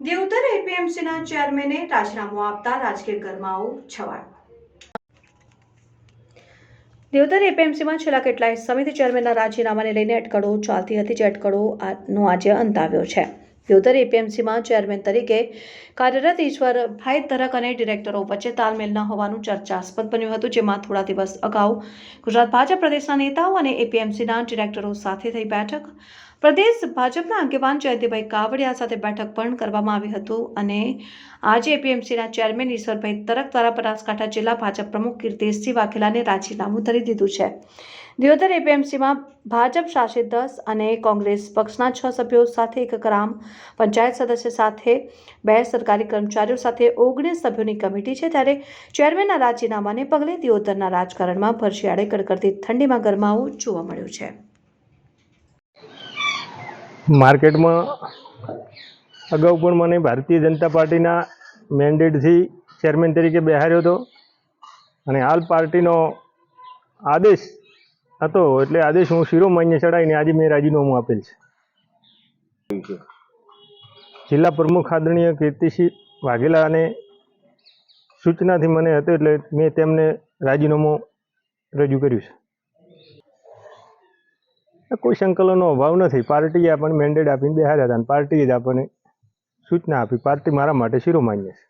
દેવધર એપીએમસીના ચેરમેને રાજીનામું આપતા રાજકીય ગરમાવો છવાયો. દેવધર એપીએમસીમાં છેલ્લા કેટલાય સમિતિ ચેરમેનના રાજીનામાને લઈને અટકળો ચાલતી હતી જે અટકળોનો આજે અંત આવ્યો છે. દેવધર એપીએમસીમાં ચેરમેન તરીકે કાર્યરત ઈશ્વરભાઈ તરક અને ડિરેક્ટરો વચ્ચે તાલમેલ ન હોવાનું ચર્ચાસ્પદ બન્યું હતું, જેમાં થોડા દિવસ અગાઉ ગુજરાત ભાજપ પ્રદેશના નેતાઓ અને એપીએમસીના ડિરેક્ટરો સાથે થઈ બેઠક. પ્રદેશ ભાજપના આગેવાન જયંતિભાઈ કાવડિયા સાથે બેઠક પણ કરવામાં આવી હતું અને આજે એપીએમસીના ચેરમેન ઈશ્વરભાઈ તરક દ્વારા બનાસકાંઠા જિલ્લા ભાજપ પ્રમુખ કીર્તિસિંહ વાઘેલાને રાજીનામું ધરી દીધું છે. દિયોદર એપીએમસીમાં ભાજપ શાસિત દસ અને કોંગ્રેસ પક્ષના છ સભ્યો સાથે એક ગ્રામ પંચાયત સદસ્ય સાથે બે સરકારી કર્મચારીઓ સાથે ઓગણીસ સભ્યોની કમિટી છે ત્યારે ચેરમેનના રાજીનામાને પગલે દિયોદરના રાજકારણમાં ભરશિયાળે કડકડતી ઠંડીમાં ગરમાવું જોવા મળ્યું છે. માર્કેટમાં અગાઉ પણ મને ભારતીય જનતા પાર્ટીના મેન્ડેટથી ચેરમેન તરીકે બેહાર્યો હતો અને હાલ પાર્ટીનો આદેશ હતો એટલે આદેશ હું શિરોમાન્ય ચડાવીને આજે મેં રાજીનામું આપેલ છે. જિલ્લા પ્રમુખ આદરણીય કીર્તિસિંહ વાઘેલાને સૂચનાથી મને હતો એટલે મેં તેમને રાજીનામું રજૂ કર્યું છે. કોઈ સંકલનનો અભાવ નથી. પાર્ટીએ આપણને મેન્ડેટ આપીને બેહાર્યા હતા અને પાર્ટીએ જ આપણને સૂચના આપી. પાર્ટી મારા માટે શિરોમાન્ય છે.